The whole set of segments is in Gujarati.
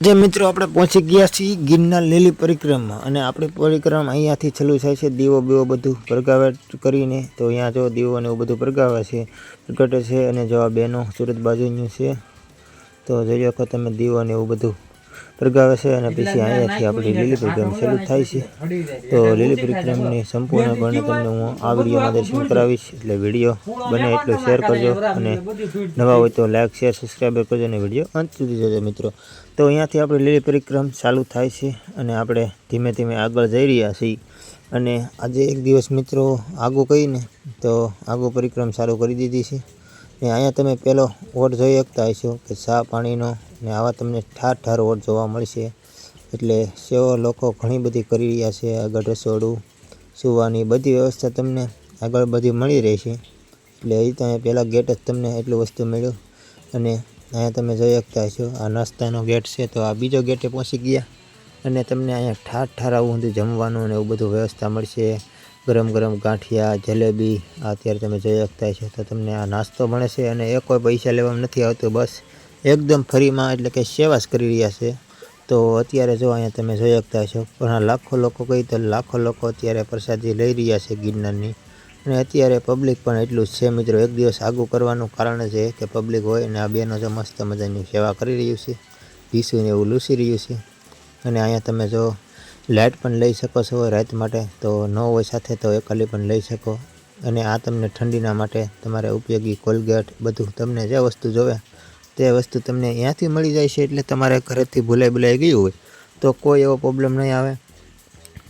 જે મિત્રો આપણે પહોંચી ગયા છીએ ગિરનાર લીલી પરિક્રમા અને આપણી પરિક્રમા અહીંયાથી ચાલુ થાય છે, દીવો બીવો બધું પ્રગાવે કરીને. તો અહીંયા જો દીવો ને એવું બધું પ્રગાવે છે, પ્રગટે છે અને જો આ બેનો સુરત બાજુનું છે, તો જોઈ શકો તમે દીવો ને એવું બધું પ્રગાવે છે અને પછી અહીંયાથી આપણી લીલી પરિક્રમા ચાલુ થાય છે. તો લીલી પરિક્રમની સંપૂર્ણપણે તમને હું આ વિડીયોમાં દર્શન કરાવીશ, એટલે વીડિયો બને એટલો શેર કરજો અને નવા હોય તો લાઈક, શેર સબસ્ક્રાઈબર કરજો અને વીડિયો અંત સુધી જોજો મિત્રો. તો અહીંયાથી આપણે લીલી પરિક્રમ ચાલુ થાય છે અને આપણે ધીમે ધીમે આગળ જઈ રહ્યા છીએ. અને આજે એક દિવસ મિત્રો આગું કહીને તો આગું પરિક્રમ ચાલુ કરી દીધી છે. ને અહીંયા તમે પહેલો ઓટ જોઈ શકતા હશો કે સા પાણીનો ને આવા તમને ઠાર ઠાર ઓટ જોવા મળશે. એટલે સેવો લોકો ઘણી બધી કરી રહ્યા છે, આગળ રસોડું, સુવાની બધી વ્યવસ્થા તમને આગળ બધી મળી રહેશે એટલે એ તમે પહેલાં ગેટ જ તમને એટલું વસ્તુ મળ્યું. અને અહીંયા તમે જોઈ શકતા છો આ નાસ્તાનો ગેટ છે, તો આ બીજો ગેટે પહોંચી ગયા. અને તમને અહીંયા ઠાર ઠાર આવું બધું જમવાનું ને એવું બધું વ્યવસ્થા મળશે. ગરમ ગરમ ગાંઠિયા, જલેબી અત્યારે તમે જોઈ શકતા છો તો તમને આ નાસ્તો મળે છે. અને એ કોઈ પૈસા લેવામાં નથી આવતું, બસ એકદમ ફરીમાં એટલે કે સેવા જ કરી રહ્યા છે. તો અત્યારે જો અહીંયા તમે જોઈ શકતા છો ઘણા લાખો લોકો કહી તો લાખો લોકો અત્યારે પ્રસાદી લઈ રહ્યા છે ગિરનારની. અને અત્યારે પબ્લિક પણ એટલું જ છે મિત્રો. એક દિવસ આગું કરવાનું કારણ છે કે પબ્લિક હોય અને આ બેનો જો મસ્ત મજાની સેવા કરી રહ્યું છે. પીસુને એવું લૂસી રહ્યું છે. અને અહીંયા તમે જો લાઇટ પણ લઈ શકો છો રાત માટે. તો ન હોય સાથે તો એકલી પણ લઈ શકો. અને આ તમને ઠંડીના માટે તમારે ઉપયોગી કોલગેટ બધું તમને જે વસ્તુ જોવે તે વસ્તુ તમને અહીંયાથી મળી જાય છે એટલે તમારે ઘરેથી ભૂલાઈ ભૂલાઈ ગયું હોય. તો કોઈ એવો પ્રોબ્લેમ નહીં આવે.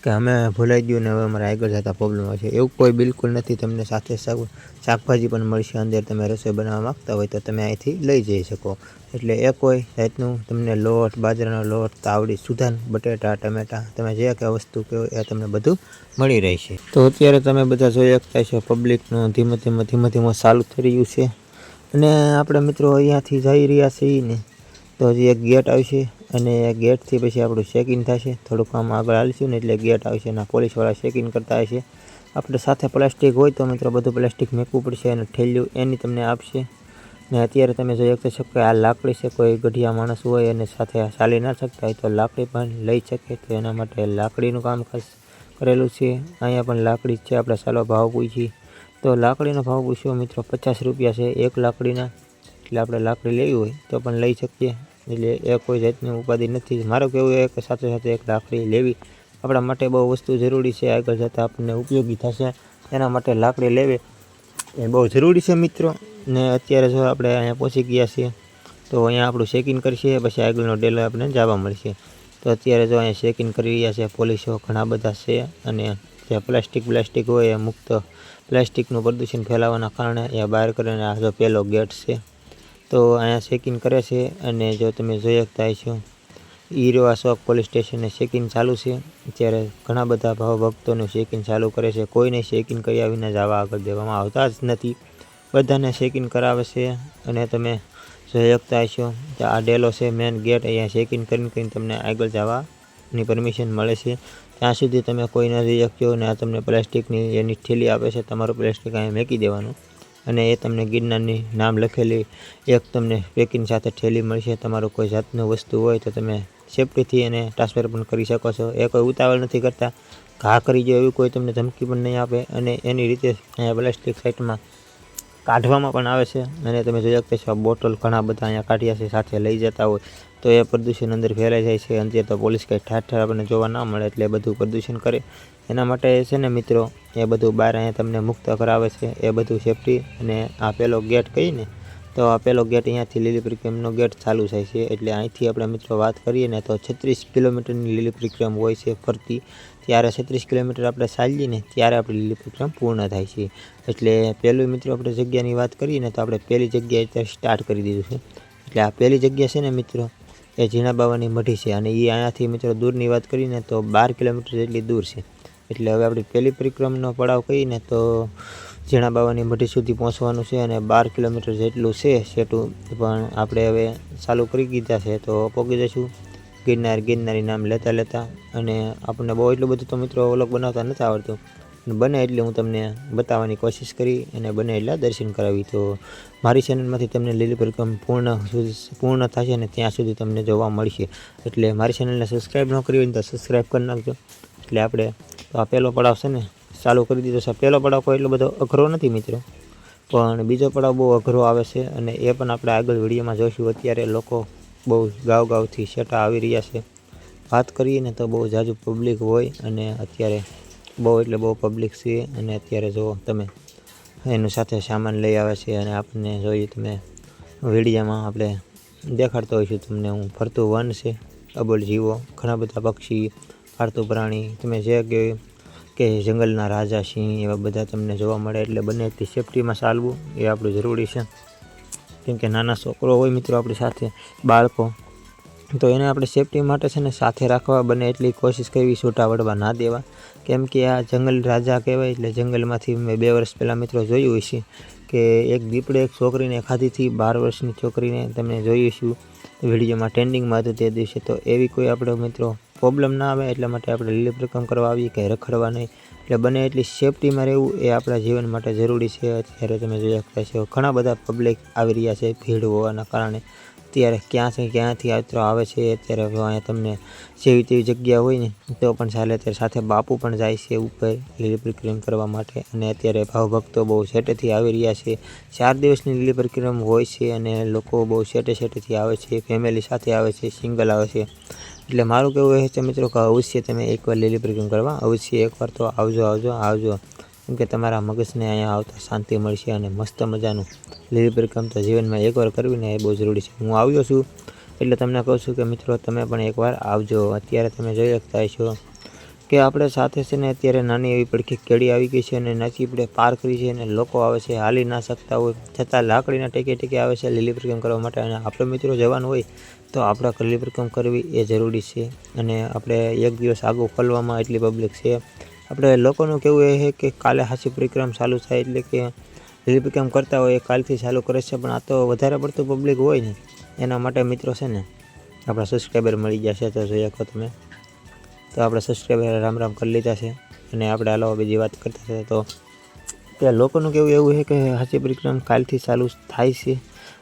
કે અમે ભૂલાઈ ગયું ને હવે અમારે આગળ જતા પ્રોબ્લેમ છે. એવું કોઈ બિલકુલ નથી. તમને સાથે શાક શાકભાજી પણ મળશે અંદર. તમે રસોઈ બનાવવા માગતા હોય તો તમે અહીંથી લઈ જઈ શકો. એટલે એ કોઈ જાતનું તમને લોટ, બાજરાનો લોટ, તાવડી, સુધાન, બટેટા, ટમેટા, તમે જે કે વસ્તુ કહો એ તમને બધું મળી રહેશે. તો અત્યારે તમે બધા જોઈ શકતા છો પબ્લિકનું ધીમે ધીમે ધીમે ધીમે ચાલુ થઈ રહ્યું છે. અને આપણે મિત્રો અહીંયાથી જઈ રહ્યા છીએ ને, તો હજી એક ગેટ આવશે. અને ગેટથી પછી આપણું ચેકિંગ થશે. થોડુંક આમ આગળ હાલશું ને એટલે ગેટ આવશે અને પોલીસવાળા ચેકિંગ કરતા હશે. આપણે સાથે પ્લાસ્ટિક હોય તો મિત્રો બધું પ્લાસ્ટિક મેકવું પડશે અને ઠેલ્યું એની તમને આપશે. ને અત્યારે તમે જોઈ શકતા છો કે આ લાકડી છે, કોઈ ગઢિયા માણસ હોય અને સાથે ચાલી ના શકતા હોય તો લાકડી પણ લઈ શકે તો એના માટે લાકડીનું કામ ખાસ કરેલું છે. અહીંયા પણ લાકડી છે, આપણે ચાલો ભાવ પૂછીએ તો લાકડીનો ભાવ પૂછ્યો મિત્રો, પચાસ રૂપિયા છે એક લાકડીના. એટલે આપણે લાકડી લેવી હોય તો પણ લઈ શકીએ. એટલે એ કોઈ જાતની ઉપાધિ નથી. મારું કહેવું એ કે સાથે સાથે એક લાકડી લેવી આપણા માટે બહુ વસ્તુ જરૂરી છે. આગળ જતાં આપણને ઉપયોગી થશે. એના માટે લાકડી લેવી એ બહુ જરૂરી છે મિત્રો. ને અત્યારે જો આપણે અહીંયા પહોંચી ગયા છીએ, તો અહીંયા આપણું ચેકિંગ કરશે પછી આગળનો ડેલો આપણે જવા મળશે. તો અત્યારે જો અહીંયા ચેકિંગ કરી રહ્યા છે પોલીસો ઘણા બધા છે અને જે પ્લાસ્ટિક પ્લાસ્ટિક હોય એ મુક્ત પ્લાસ્ટિકનું પ્રદૂષણ ફેલાવાના કારણે એ બહાર કરીને આ જો પહેલો ગેટ છે તો અહીંયા ચેકિંગ કરે છે અને જો તમે જોઈ શકતા છો ઈરવા શોખ પોલીસ સ્ટેશને ચેકિંગ ચાલુ છે. ત્યારે ઘણા બધા ભાવ ભક્તોનું ચેકિંગ ચાલુ કરે છે. કોઈને ચેકિંગ કર્યા વિના જવા આગળ દેવામાં આવતા જ નથી. બધાને ચેકિંગ કરાવે છે અને તમે જોઈ શકતા છો કે આ ડેલો છે મેન ગેટ અહીંયા ચેકિંગ કરીને કરીને તમને આગળ જવાની પરમિશન મળે છે. ત્યાં સુધી તમે કોઈ ન જઈ શક્યો ને આ તમને પ્લાસ્ટિકની એની થેલી આપે છે. તમારું પ્લાસ્ટિક અહીંયા મેકી દેવાનું. અને એ તમને ગિરનારની નામ લખેલી, એક તમને પેકિંગ સાથે થેલી મળશે, તમારું કોઈ જાતનું વસ્તુ હોય તો તમે સેફટીથી એને ટ્રાન્સફર પણ કરી શકો છો. એ કોઈ ઉતાવળ નથી કરતા. ઘા કરી જાય એવી કોઈ તમને ધમકી પણ નહીં આપે અને એની રીતે પ્લાસ્ટિક સાઇટમાં કાઢવામાં પણ આવે છે. અને તમે જોઈ શકતા છો બોટલ ઘણા બધા અહીંયા કાઢ્યા છે, સાથે લઈ જતા હોય. તો એ પ્રદૂષણ અંદર ફેલાઈ જાય છે. અંતે તો પોલીસ કંઈ ઠાર ઠાર આપણને જોવા ના મળે એટલે બધું પ્રદૂષણ કરે. એના માટે છે ને મિત્રો, એ બધું બહાર અહીંયા તમને મુક્ત કરાવે છે. એ બધું સેફટી અને આ પેલો ગેટ કહીને તો આ પેલો ગેટ અહીંયાથી લીલી પરિક્રમનો ગેટ ચાલુ થાય છે. એટલે અહીંથી આપણે મિત્રો વાત કરીએ ને, તો છત્રીસ કિલોમીટરની લીલી પરિક્રમ હોય છે ફરતી. ત્યારે છત્રીસ કિલોમીટર આપણે ચાલીએ ત્યારે આપણે લીલી પરિક્રમ પૂર્ણ થાય છે. એટલે પહેલું મિત્રો આપણે જગ્યાની વાત કરીએ ને તો આપણે પહેલી જગ્યાએ અત્યારે સ્ટાર્ટ કરી દીધું છે. એટલે આ પહેલી જગ્યા છે ને મિત્રો, એ ઝીણા બાવાની મઢી છે અને એ અહીંયાથી મિત્રો દૂરની વાત કરીને તો બાર કિલોમીટર જેટલી દૂર છે. એટલે હવે આપણી પહેલી પરિક્રમનો પડાવ કહીને તો ઝીણા બાવાની મઢી સુધી પહોંચવાનું છે અને બાર કિલોમીટર જેટલું છે સેટું. પણ આપણે હવે ચાલુ કરી દીધા છે તો પહોંચી જઈશું ગિરનાર, ગિરનારી નામ લેતા લેતા અને આપણને બહુ એટલું બધું તો મિત્રો અલગ બનાવતા નથી આવડતું. બને એટલે હું તમને બતાવવાની કોશિશ કરી અને બને એટલા દર્શન કરાવી. તો મારી ચેનલમાંથી તમને લીલી પરિક્રમ પૂર્ણ પૂર્ણ થશે અને ત્યાં સુધી તમને જોવા મળશે. એટલે મારી ચેનલને સબસ્ક્રાઈબ ન કરી હોય તો સબસ્ક્રાઈબ કરી નાખજો. એટલે આપણે તો આ પહેલો પડાવ છે ને, ચાલુ કરી દીધો છે. પહેલો પડાવ કોઈ એટલો બધો અઘરો નથી મિત્રો. પણ બીજો પડાવ બહુ અઘરો આવે છે અને એ પણ આપણે આગળ વિડીયોમાં જોઈશું. અત્યારે લોકો બહુ ગાવ ગાવથી શેટા આવી રહ્યા છે. વાત કરીએ ને તો બહુ જાજુ પબ્લિક હોય અને અત્યારે બહુ એટલે બહુ પબ્લિક છે અને અત્યારે જુઓ તમે એનું સાથે સામાન લઈ આવે છે અને આપણને જોઈએ તમે વિડીયામાં આપણે દેખાડતો હોઈશું તમને હું ફરતું વન છે, અબોલ જીવો, ઘણા બધા પક્ષી પાળતું પ્રાણી, તમે જે કે કે જંગલના રાજા સિંહ એવા બધા તમને જોવા મળે એટલે બંને સેફટીમાં ચાલવું એ આપણું જરૂરી છે. કેમ કે નાના છોકરો હોય મિત્રો આપણી સાથે, બાળકો, તો એને આપણે સેફટી માટે છે ને સાથે રાખવા બને એટલી કોશિશ કરવી છૂટા વળવા ના દેવા. કેમ કે આ જંગલ રાજા કહેવાય, એટલે જંગલમાંથી મેં બે વર્ષ પહેલાં મિત્રો જોયું હશે કે એક દીપડે એક છોકરીને ખાધીથી બાર વર્ષની છોકરીને તમે જોઈશું વિડીયોમાં ટ્રેન્ડિંગમાં હતું તે દિવસે. તો એવી કોઈ આપણે મિત્રો પ્રોબ્લેમ ના આવે, એટલા માટે આપણે લીલી પ્રકમ કરવા આવીએ કે રખડવા નહીં. એટલે બને એટલી સેફટીમાં રહેવું એ આપણા જીવન માટે જરૂરી છે. અત્યારે તમે જોઈ શકતા છો ઘણા બધા પબ્લિક આવી રહ્યા છે ભીડ હોવાના કારણે. અત્યારે ક્યાંથી ક્યાંથી યાત્રો આવે છે, અત્યારે અહીંયા તમને જેવી તેવી જગ્યા હોય ને, તો પણ ચાલે અત્યારે સાથે બાપુ પણ જાય છે ઉપર લીલી પરિક્રમ કરવા માટે. અને અત્યારે ભાવભક્તો બહુ સેટેથી આવી રહ્યા છે. ચાર દિવસની લીલી પરિક્રમ હોય છે અને લોકો બહુ સેટે સેટેથી આવે છે ફેમિલી સાથે આવે છે સિંગલ આવે છે. એટલે મારું કહેવું એ છે મિત્રો કે અવશ્ય તમે એકવાર લીલી પરિક્રમ કરવા, અવશ્ય એકવાર તો આવજો આવજો આવજો. કેમ કે તમારા મગજને અહીંયા આવતા શાંતિ મળશે અને મસ્ત મજાનું લીલી પ્રક્રમ તો જીવનમાં એકવાર કરવી ને એ બહુ જરૂરી છે. હું આવ્યો છું એટલે તમને કહું છું કે મિત્રો તમે પણ એકવાર આવજો. અત્યારે તમે જોઈ શકતા હશો કે આપણે સાથે છે ને અત્યારે નાની એવી પડખી કેળી આવી ગઈ છે અને નાચી આપણે પાર કરી છે અને લોકો આવે છે, હાલી ના શકતા હોય. છતાં લાકડીના ટેકે ટેકે આવે છે લીલી પ્રક્રમ કરવા માટે. અને આપણે મિત્રો જવાનું હોય તો આપણે લીલી પ્રક્રમ કરવી એ જરૂરી છે. અને આપણે એક દિવસ આગળ ખોલવામાં એટલી પબ્લિક છે. આપણે લોકોનું કહેવું એ છે કે કાલે હાસી પરિક્રમ ચાલુ થાય એટલે કે લીલી પ્રક્રમ કરતા હોય એ કાલથી ચાલુ કરે છે, પણ આ તો વધારે પડતું પબ્લિક હોય ને એના માટે મિત્રો છે ને આપણા સબસ્ક્રાઈબર મળી જશે તો જોઈ શકો તમે. તો આપણે સબસ્ક્રાઈબર રામ રામ કરી લીધા છે. અને આપણે હાલો બીજી વાત કરતા હતા તો કે લોકોનું કેવું એવું છે કે હાસ્ય પરિક્રમ કાલથી ચાલુ થાય છે.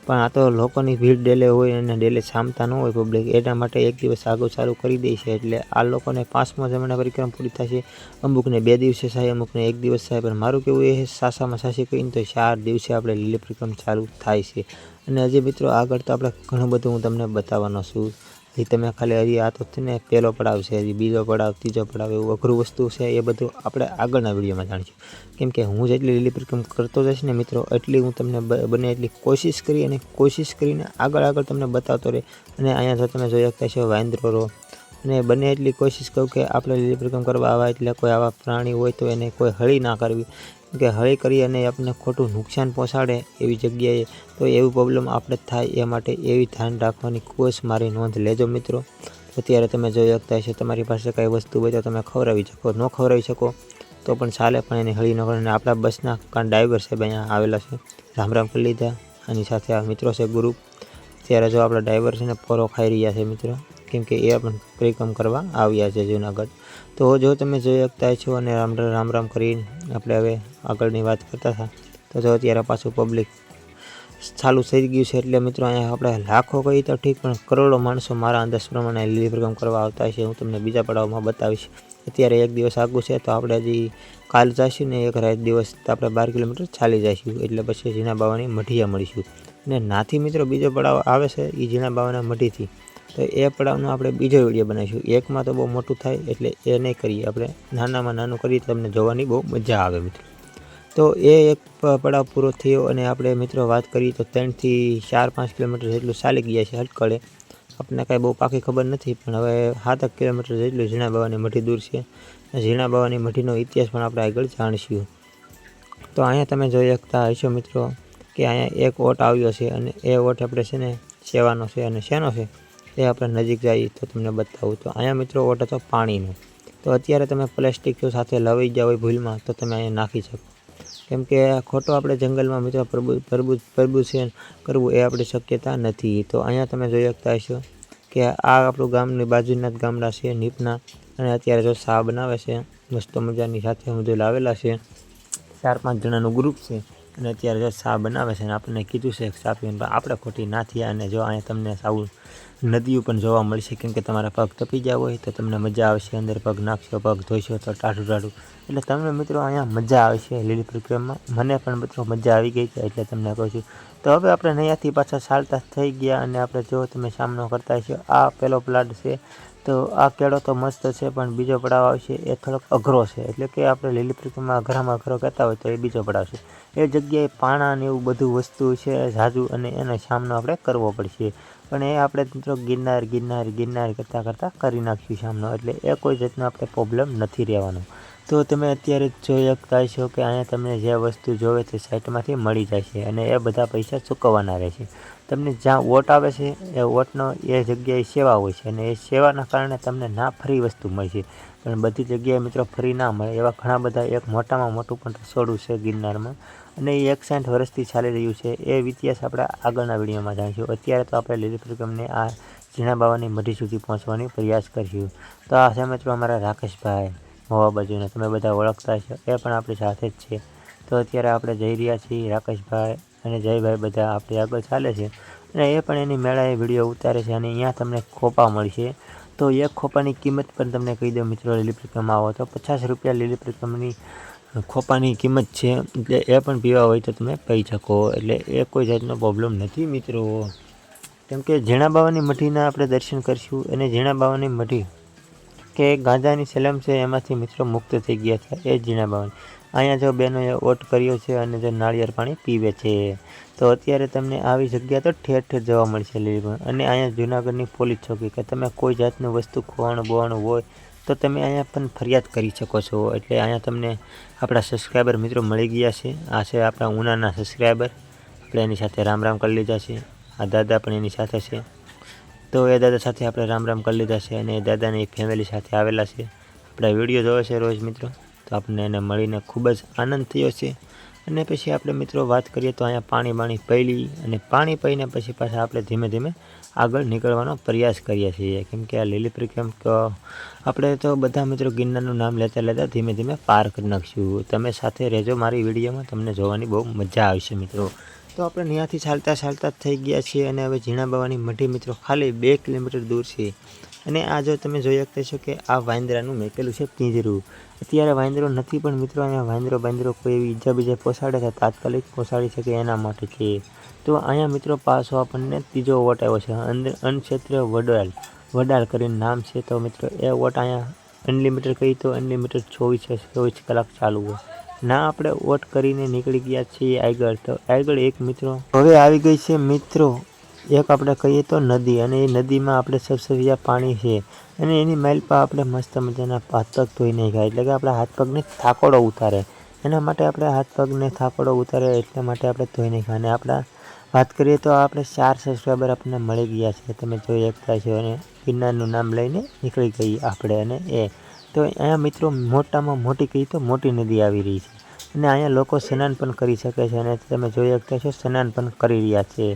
પણ આ તો લોકોની ભીડ ડેલે હોય અને ડેલે સામતા ન હોય પબ્લિક એના માટે એક દિવસ આગળ ચાલુ કરી દે છે. એટલે આ લોકોને પાંચમા જમણા પરિક્રમ પૂરી થશે. અમુકને બે દિવસે થાય, અમુકને એક દિવસ થાય. પણ મારું કેવું એ સાસામાં સાસી કહીને તો ચાર દિવસે આપણે લીલી પરિક્રમ ચાલુ થાય છે. અને હજી મિત્રો આગળ તો આપણે ઘણું બધું હું તમને બતાવવાનો છું. એ તમે ખાલી હજી આ તો ને પહેલો પડાવ છે, હજી બીજો પડાવ, ત્રીજો પડાવ, એવું અઘરું વસ્તુ છે, એ બધું આપણે આગળના વિડીયોમાં જાણીશું. કેમ કે હું જેટલી લીલી પરિક્રમ કરતો જઈશ ને મિત્રો, એટલી હું તમને બને એટલી કોશિશ કરી અને કોશિશ કરીને આગળ આગળ તમને બતાવતો રહે. અને અહીંયા જો તમે જોઈ શકતા છો વાંદરો રહો અને બને એટલી કોશિશ કહું કે આપણે લીલી પરિક્રમ કરવા આવા, એટલે કોઈ આવા પ્રાણી હોય તો એને કોઈ હળી ના કરવી. કે હળી કરી અને આપણને ખોટું નુકસાન પહોંચાડે એવી જગ્યાએ, તો એવું પ્રોબ્લેમ આપણે થાય એ માટે એવી ધ્યાન રાખવાની કોશ મારી નોંધ લેજો મિત્રો. અત્યારે તમે જોઈ શકતા હશો તમારી પાસે કાંઈ વસ્તુ હોય તો તમે ખવડાવી શકો, ન ખવડાવી શકો, તો પણ ચાલે પણ એની હળી ન કરે અને આપણા બસના કાં ડ્રાઈવર સાહેબ અહીંયા આવેલા છે. રામ રામ કરી લીધા. આની સાથે આ મિત્રો છે ગ્રુપ ત્યારે જો આપણા ડ્રાઈવર છે ને પોરો ખાઈ રહ્યા છે મિત્રો. કેમ કે એ પણ પરિક્રમ કરવા આવ્યા છે જુનાગઢ. તો જો તમે જોઈ શકતા છો અને રામ રામ રામ કરીને આપણે હવે આગળની વાત કરતા હતા, તો જો અત્યારે પાછું પબ્લિક ચાલુ થઈ ગયું છે એટલે મિત્રો અહીંયા આપણે લાખો કહીએ તો ઠીક, પણ કરોડો માણસો મારા અંદાજ પ્રમાણે લીલી પરિક્રમ કરવા આવતા છે. હું તમને બીજા પડાવમાં બતાવીશ. અત્યારે એક દિવસ આગું છે તો આપણે હજી કાલ જઈશું ને એક રાત દિવસ આપણે બાર કિલોમીટર ચાલી જઈશું એટલે પછી જીના બાવાની મઢિયા મળીશું. અને નાથી મિત્રો બીજો પડાવ આવે છે એ જીના બાવાના મઢીથી. તો એ પડાવનો આપણે બીજો વીડિયો બનાવીશું. એકમાં તો બહુ મોટું થાય એટલે એ નહીં કરીએ. આપણે નાનામાં નાનું કરીએ તમને જોવાની બહુ મજા આવે મિત્રો. તો એ એક પડાવ પૂરો થયો અને આપણે મિત્રો વાત કરીએ તો ત્રણથી ચાર પાંચ કિલોમીટર જેટલું ચાલી ગયા છે હટકળે આપણને કાંઈ બહુ પાકી ખબર નથી, પણ હવે સાતક કિલોમીટર જેટલું ઝીણા બાવાની મઢી દૂર છે. ઝીણા બાવાની મઢીનો ઇતિહાસ પણ આપણે આગળ જાણીશું. તો અહીંયા તમે જોઈ શકતા હશો મિત્રો કે અહીંયા એક ઓટ આવ્યો છે અને એ ઓટ આપણે છે ને, સેવાનો છે અને શેનો છે? એ આપણે નજીક જઈએ તો તમને બતાવું. તો અહીંયા મિત્રો ઓટ હતો પાણીનો. તો અત્યારે તમે પ્લાસ્ટિક જો સાથે લવાઈ ગયા હોય ભૂલમાં, તો તમે અહીંયા નાખી શકો. કેમ કે ખોટો આપણે જંગલમાં મિત્રો પ્રભુ પ્રભુ પ્રભુષણ કરવું એ આપણી શક્યતા નથી. તો અહીંયા તમે જોઈ શકતા હશો કે આ આપણું ગામની બાજુના જ ગામડા છે, નીપના. અને અત્યારે જો શાહ બનાવે છે, મસ્ત મજાની સાથે બધું લાવેલા છે. ચાર પાંચ જણાનું ગ્રુપ છે. અને અત્યારે જો શા બનાવે છે અને આપણને કીધું છે કે પીવાનું, પણ આપણે ખોટી ના થયા અને જો અહીંયા તમને સાવ નદીઓ પણ જોવા મળશે, કેમ કે તમારા પગ તપી ગયા હોય તો તમને મજા આવશે, અંદર પગ નાખશો, પગ ધોઈશો તો ટાઢું ટાઢું. એટલે તમને મિત્રો અહીંયા મજા આવશે લીલી પરિક્રમમાં મને પણ મિત્રો મજા આવી ગઈ છે, એટલે તમને કહું છું. તો હવે આપણે નૈયાથી પાછા ચાલતા થઈ ગયા અને આપણે જો તમે સામનો કરતા હશો, આ પહેલો પ્લાટ છે તો આ કેળો તો મસ્ત છે, પણ બીજો પડાવ આવશે, એ થોડોક અઘરો છે. એટલે કે આપણે લીલી પરિક્રમા અઘરામાં અઘરો કહેતા હોય તો એ બીજો પડાવ છે. એ જગ્યાએ પાણા ને એવું બધું વસ્તુ છે, ઝાઝુ, અને એનો સામનો આપણે કરવો પડશે. પણ એ આપણે મિત્રો ગિરનાર ગિરનાર ગિરનાર કરતાં કરતાં કરી નાખ્યું સામનો એટલે એ કોઈ જાતનો આપણે પ્રોબ્લેમ નથી રહેવાનો. તો તમે અત્યારે જોઈ શકતા છો કે અહીંયા તમને જે વસ્તુ જોવે તે સાઇટમાંથી મળી જશે અને એ બધા પૈસા ચૂકવવાના રહેશે. તમને જ્યાં વોટ આવે છે, એ વોટનો એ જગ્યાએ સેવા હોય છે અને એ સેવાના કારણે તમને ના ફરી વસ્તુ મળશે પણ બધી જગ્યાએ મિત્રો ફરી ના મળે, એવા ઘણા બધા એક મોટામાં મોટું પણ રસોડું છે ગિરનારમાં. અને એ એક સાઠ વર્ષથી ચાલી રહ્યું છે, એ ઇતિહાસ આપણે આગળના વિડીયોમાં જાણીશું. અત્યારે તો આપણે લીલી પરિક્રમને આ ઝીણા બાવાની મઢી સુધી પહોંચવાની પ્રયાસ કરીશું. તો આ છે મિત્રો અમારા રાકેશભાઈ મોવા બાજુને. તમે બધા ઓળખતા છો એ પણ આપણી સાથે જ છે. તો અત્યારે આપણે જઈ રહ્યા છીએ રાકેશભાઈ અને જયભાઈ બધા આપણે આગળ ચાલે છે. અને એ પણ એની મેળાએ વીડિયો ઉતારે છે અને અહીંયા તમને ખોપા મળશે. તો એક ખોપાની કિંમત પણ તમને કહી દઉં મિત્રો લીલી પરિક્રમા આવો તો પચાસ રૂપિયા લીલી પરિક્રમાની ખોપાની કિંમત છે. એટલે એ પણ પીવા હોય તો તમે પી શકો. એટલે એ કોઈ જાતનો પ્રોબ્લેમ નથી મિત્રો. કેમ કે ઝીણા બાવાની મઢીના આપણે દર્શન કરીશું. અને ઝીણા બાવાની મઢી કે ગાંજાની સલમ છે એમાંથી મિત્રો મુક્ત થઈ ગયા છે એ ઝીણા બાવાની. અહીંયા જો બેનોએ ઓટ કર્યો છે અને જો નાળિયેર પાણી પીવે છે. તો અત્યારે તમને આવી જગ્યા તો ઠેર ઠેર જોવા મળશે લીલીપણ અને અહીંયા જૂનાગઢની પોલીસ ચોકી કે તમે કોઈ જાતનું વસ્તુ ખોવાનું બોવાણું હોય તો તમે અહીંયા પણ ફરિયાદ કરી શકો છો. એટલે અહીંયા તમને આપણા સબસ્ક્રાઈબર મિત્રો મળી ગયા છે. આ છે આપણા ઉનાના સબસ્ક્રાઈબર. આપણે એની સાથે રામ રામ કરી લીધા છે. આ દાદા પણ એની સાથે છે. તો એ દાદા સાથે આપણે રામ રામ કરી લીધા છે અને એ દાદાની ફેમિલી સાથે આવેલા છે. આપણા વીડિયો જોવે છે રોજ મિત્રો. તો આપણને એને મળીને ખૂબ જ આનંદ થયો છે. અને પછી આપણે મિત્રો વાત કરીએ તો અહીંયા પાણી બાણી પૈલી અને પાણી પીને પછી પાછા આપણે ધીમે ધીમે આગળ નીકળવાનો પ્રયાસ કરીએ છીએ. કેમ કે આ લીલી પ્રક્રમ આપણે તો બધા મિત્રો ગિરનારનું નામ લેતા લેતા ધીમે ધીમે પાર કરી નાખશું. તમે સાથે રહેજો મારી વિડીયોમાં, તમને જોવાની બહુ મજા આવશે મિત્રો. તો આપણે ત્યાંથી ચાલતા ચાલતા થઈ ગયા છીએ અને હવે ઝીણા બાવાની મઢી મિત્રો ખાલી બે કિલોમીટર દૂર છે. અને આ જો તમે જોઈ શકતા છો કે આ વાંદરાનું મેકેલું છે પિંજરું. અત્યારે વાંદરો નથી પણ મિત્રો અહીંયા વાંદરો બાંદરો કોઈ એવી ઈજા બીજા પોસાડે તો તાત્કાલિક પોસાડી શકે એના માટે છે. તો અહીંયા મિત્રો પાછો આપણને ત્રીજો વોટ આવ્યો છે અંદર અનક્ષેત્રીય વડાલ. વડાલ કરીને નામ છે તો મિત્રો એ વોટ અહીંયા અનલિમિટેડ કહી તો અનલિમિટેડ ચોવીસ ચોવીસ કલાક ચાલુ હોય. ના, આપણે ઓટ કરીને નીકળી ગયા છીએ આગળ તો આગળ એક મિત્રો. હવે આવી ગઈ છે મિત્રો. એક આપણે કહીએ તો નદી, અને એ નદીમાં આપણે સબસબિયા પાણી છે. અને એની માઇલ પર આપણે મસ્ત મજાના હાથ પગ ધોઈ નાખ્યા, એટલે કે આપણા હાથ પગને થાકોડો ઉતારે. એના માટે આપણે હાથ પગને થાકોડો ઉતારે, એટલા માટે આપણે ધોઈ નાખ્યા. અને આપણા, વાત કરીએ તો આપણે ચાર સબસ્ક્રાઈબર આપણને મળી ગયા છે. તમે જોઈ શકતા છો અને ગિરનારનું નામ લઈને નીકળી ગઈ આપણે અને એ. તો અહીંયા મિત્રો, મોટામાં મોટી કહીએ તો મોટી નદી આવી રહી છે. અને અહીંયા લોકો સ્નાન પણ કરી શકે છે અને તમે જોઈ શકતા છો સ્નાન પણ કરી રહ્યા છે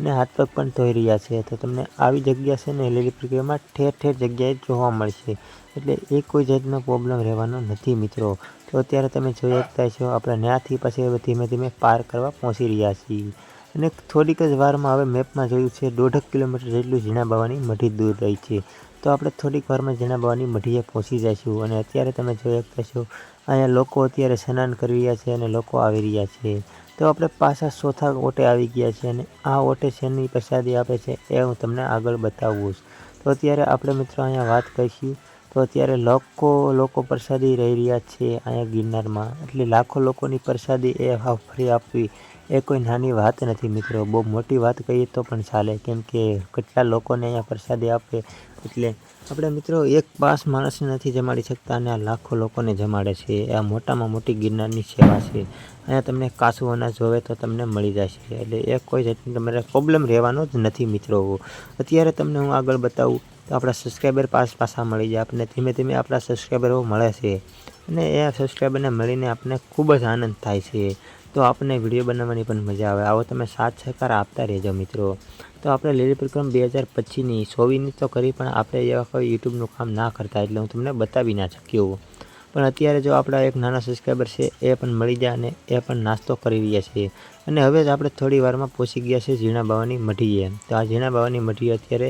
અને હાથ પગ પણ ધોઈ રહ્યા છે. તો તમને આવી જગ્યા છે ને લીલી પ્રક્રિયામાં ઠેર ઠેર જગ્યાએ જોવા મળશે. એટલે એ કોઈ જાતનો પ્રોબ્લેમ રહેવાનો નથી મિત્રો. તો અત્યારે તમે જોઈ શકતા છો આપણે ત્યાંથી પછી ધીમે ધીમે પાર કરવા પહોંચી રહ્યા છીએ. અને થોડીક જ વારમાં હવે મેપમાં જોયું છે દોઢક કિલોમીટર જેટલું ઝીણા બાવાની મઢી દૂર રહી છે. તો આપણે થોડીક વારમાં ઝીણા બાવાની મઢીએ પહોંચી જઈશું અને અત્યારે તમે જોઈ શકતા છો અહીંયા લોકો અત્યારે સ્નાન કરી રહ્યા છે અને લોકો આવી રહ્યા છે. તો આપણે પાછા ચોથા ઓટે આવી ગયા છે અને આ ઓટે શેની પ્રસાદી આપે છે એ હું તમને આગળ બતાવું છું. તો અત્યારે આપણે મિત્રો અહીંયા વાત કરીશું. તો અત્યારે લોકો લોકો પ્રસાદી રહી રહ્યા છે અહીંયા ગિરનારમાં. એટલે લાખો લોકોની પ્રસાદી એ હાવ ફ્રી આપવી એ કોઈ નાની વાત નથી મિત્રો. બહુ મોટી વાત કહીએ તો પણ ચાલે. કેમ કે કેટલા લોકોને અહીંયા પ્રસાદી આપે. એટલે આપણે મિત્રો એક પાસ માણસને નથી જમાડી શકતા અને આ લાખો લોકોને જમાડે છે. આ મોટામાં મોટી ગિરનારની સેવા છે. અહીંયા તમને કાસું અનાજ જોવે તો તમને મળી જશે. એટલે એ કોઈ જાતની તમારે પ્રોબ્લેમ રહેવાનો જ નથી મિત્રો. અત્યારે તમને હું આગળ બતાવું તો આપણા સબસ્ક્રાઈબર પાસ પાસા મળી જાય. આપણને ધીમે ધીમે આપણા સબસ્ક્રાઈબરો મળે છે. અને એ સબસ્ક્રાઈબરને મળીને આપણને ખૂબ જ આનંદ થાય છે. તો આપણને વીડિયો બનાવવાની પણ મજા આવે. આવો તમે સાથ સહકાર આપતા રહેજો મિત્રો. તો આપણે લીલી પ્રક્રમ બે હજાર પચીસની સોવીની તો કરી, પણ આપણે એવા કોઈ યુટ્યુબનું કામ ના કરતા, એટલે હું તમને બતાવી ના શક્યો પણ અત્યારે જો આપણા એક નાના સબસ્ક્રાઈબર છે, એ પણ મળી જાય અને એ પણ નાસ્તો કરી રહ્યા છે. અને હવે જ આપણે થોડી વારમાં પહોંચી ગયા છે ઝીણા બાવાની મઢીએ. તો આ ઝીણા બાવાની મઢીએ અત્યારે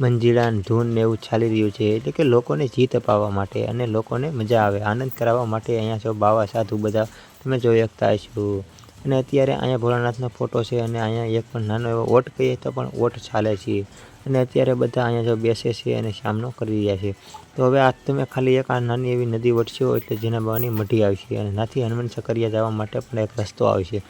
મંજીરા ને ધૂન ને એવું ચાલી રહ્યું છે, એટલે કે લોકોને જીત અપાવવા માટે અને લોકોને મજા આવે, આનંદ કરાવવા માટે અહીંયા જો બાવા, સાધુ બધા, તમે જોઈ શકતા હશો. અને અત્યારે અહીંયા ભોળાનાથનો ફોટો છે અને અહીંયા એક પણ નાનો એવો ઓટ કહીએ તો પણ ઓટ ચાલે છે. અને અત્યારે બધા અહીંયા જો બેસે છે અને સામનો કરી રહ્યા છે. તો હવે આ તમે ખાલી એક આ નાની એવી નદી વટશો એટલે જેના બાવાની મઢી આવશે અને નાથી હનુમાન સકરિયા જવા માટે પણ એક રસ્તો આવશે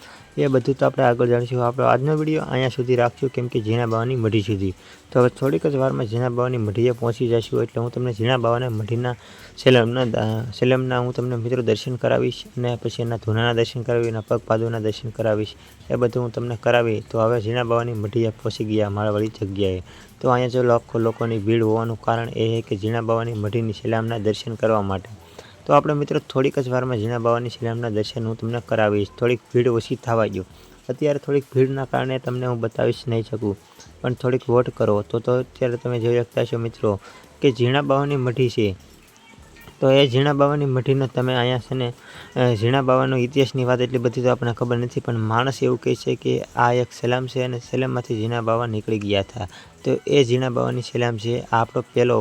એ બધું તો આપણે આગળ જાણીશું. આપણો આજનો વીડિયો અહીંયા સુધી રાખશું, કેમ કે ઝીણા બાવાની મઢી સુધી. તો હવે થોડીક જ વારમાં ઝીણા બાવાની મઢીએ પહોંચી જઈશું, એટલે હું તમને ઝીણા બાવાના મઢીના સેલમના સેલમના હું તમને મિત્રો દર્શન કરાવીશ અને પછી એના ધૂનાના દર્શન કરાવી એના પગપાદુના દર્શન કરાવીશ. એ બધું હું તમને કરાવી, તો હવે ઝીણા બાવાની મઢીએ પહોંચી ગયા મારાવાળી જગ્યાએ. તો અહીંયા જો લાખો લોકોની ભીડ હોવાનું કારણ એ છે કે ઝીણા બાવાની મઢીની સેલામના દર્શન કરવા માટે તો આપણે મિત્રો થોડીક જ વારમાં ઝીણા બાવાની શિલામના દર્શન હું તમને કરાવીશ. થોડીક ભીડ ઓછી થવા ગયો અત્યારે થોડીક ભીડના કારણે તમને હું બતાવીશ નહીં શકું. પણ થોડીક વોટ કરો. તો તો અત્યારે તમે જોઈ શકતા છો મિત્રો કે ઝીણા બાવાની મઢી છે. તો એ ઝીણા બાવાની મઢીનો તમે અહીંયા છે ને ઝીણા બાવાનો ઇતિહાસની વાત એટલી બધી તો આપણને ખબર નથી, પણ માણસ એવું કહે છે કે આ એક સલામ છે અને સલામમાંથી ઝીણા બાવા નીકળી ગયા હતા. તો એ ઝીણા બાવાની સલામ છે, આપણો પહેલો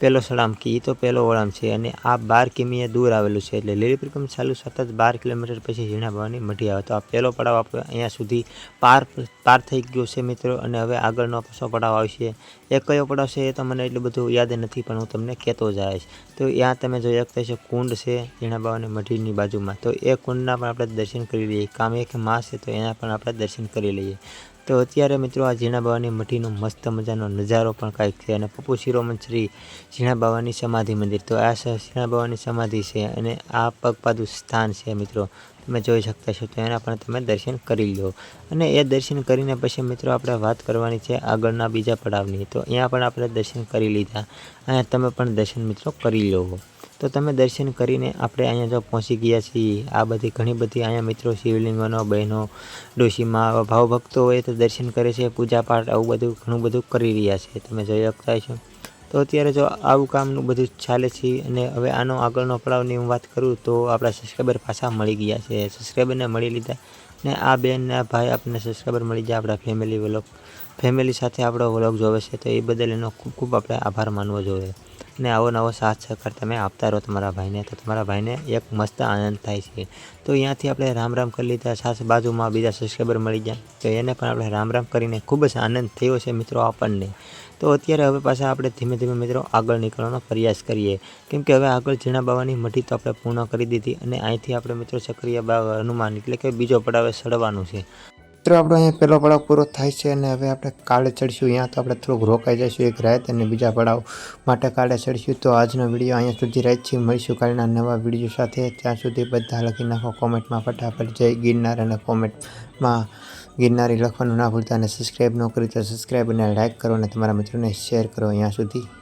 પહેલો સલામ કે એ તો પહેલો વળામ છે અને આ બાર કિમીએ દૂર આવેલું છે એટલે લીલી પ્રકમ ચાલુ સતત બાર કિલોમીટર પછી ઝીણા બાવાની મઢી આવે. તો આ પહેલો પડાવ આપણે અહીંયા સુધી પાર પાર થઈ ગયો છે મિત્રો અને હવે આગળનો પાછો પડાવ આવશે. એ કયો પડાવ છે એ તો મને એટલું બધું યાદ નથી, પણ હું તમને કહેતો જઈશ તો ત્યાં તમે જોઈ શકતા છે કુંડ છે ઝીણા બાવાની મઢીની બાજુમાં. તો એ કુંડના પણ આપણે દર્શન કરી લઈએ. કામ એક માં છે તો એના પણ આપણે દર્શન કરી લઈએ. તો અત્યારે મિત્રો આ ઝીણા બાવાની મઠીનો મસ્ત મજાનો નજારો પણ કાંઈક છે અને પપ્પુ શિરોમણ શ્રી ઝીણા બાવાની સમાધિ મંદિર. તો આ સ- ઝીણા બાવાની સમાધિ છે અને આ પગપાદું સ્થાન છે મિત્રો. તમે જોઈ શકતા છો તો એના પણ તમે દર્શન કરી લો અને એ દર્શન કરીને પછી મિત્રો આપણે વાત કરવાની છે આગળના બીજા પડાવની. તો અહીંયા પણ આપણે દર્શન કરી લીધા. અહીંયા તમે પણ દર્શન મિત્રો કરી લો તો તમે દર્શન કરીને આપણે અહીંયા જો પહોંચી ગયા છીએ. આ બધી ઘણી બધી અહીંયા મિત્રો શિવલિંગોનો, બહેનો ડોશીમાં ભાવભક્તો હોય તો દર્શન કરે છે, પૂજાપાઠ, આવું બધું ઘણું બધું કરી રહ્યા છે. તમે જોઈ શકતા છો તો અત્યારે જો આવું કામનું બધું ચાલે છે અને હવે આનો આગળનો પડાવની હું વાત કરું તો આપણા સબસ્ક્રાઈબર પાછા મળી ગયા છે. સબસ્ક્રાઈબરને મળી લીધા ને આ બેનના ભાઈ આપણને સબસ્ક્રાઈબર મળી જાય આપણા ફેમિલી વ્લોગ ફેમિલી સાથે આપણો વ્લોગ જોવે છે તો એ બદલ એનો ખૂબ ખૂબ આપણે આભાર માનવો જોઈએ. અને આવો નવો સાથ સહકાર તમે આપતા રહો તમારા ભાઈને. તો તમારા ભાઈને એક મસ્ત આનંદ થાય છે. તો અહીંયાથી આપણે રામ રામ કરી લીધા. સાથે બાજુમાં બીજા સબસ્ક્રાઈબર મળી જાય તો એને પણ આપણે રામ રામ કરીને ખૂબ જ આનંદ થયો છે મિત્રો આપણને. તો અત્યારે હવે પાછા આપણે ધીમે ધીમે મિત્રો આગળ નીકળવાનો પ્રયાસ કરીએ. કેમ કે હવે આગળ ઝીણા બાવાની મઢી તો આપણે પૂર્ણ કરી દીધી અને અહીંથી આપણે મિત્રો ચક્રિયા બા, હનુમાન એટલે કે બીજો પડાવે સડવાનું છે. મિત્રો, આપણો અહીંયા પહેલો પડાવ પૂરો થાય છે અને હવે આપણે કાલે ચડશું. અહીંયા તો આપણે થોડુંક રોકાઈ જઈશું, એક રાત અને બીજા પડાવ માટે કાલે ચડશું. તો આજનો વીડિયો અહીંયા સુધી રહે છે. મળીશું કાલના નવા વીડિયો સાથે. ત્યાં સુધી બધા લખી નાખો કોમેન્ટમાં ફટાફટ. જય ગિરનાર અને કોમેન્ટમાં ગિરનારી લખવાનું ના ભૂલતા અને સબસ્ક્રાઈબ ન કરી તો સબસ્ક્રાઈબ અને લાઇક કરો અને તમારા મિત્રોને શેર કરો અહીંયા સુધી.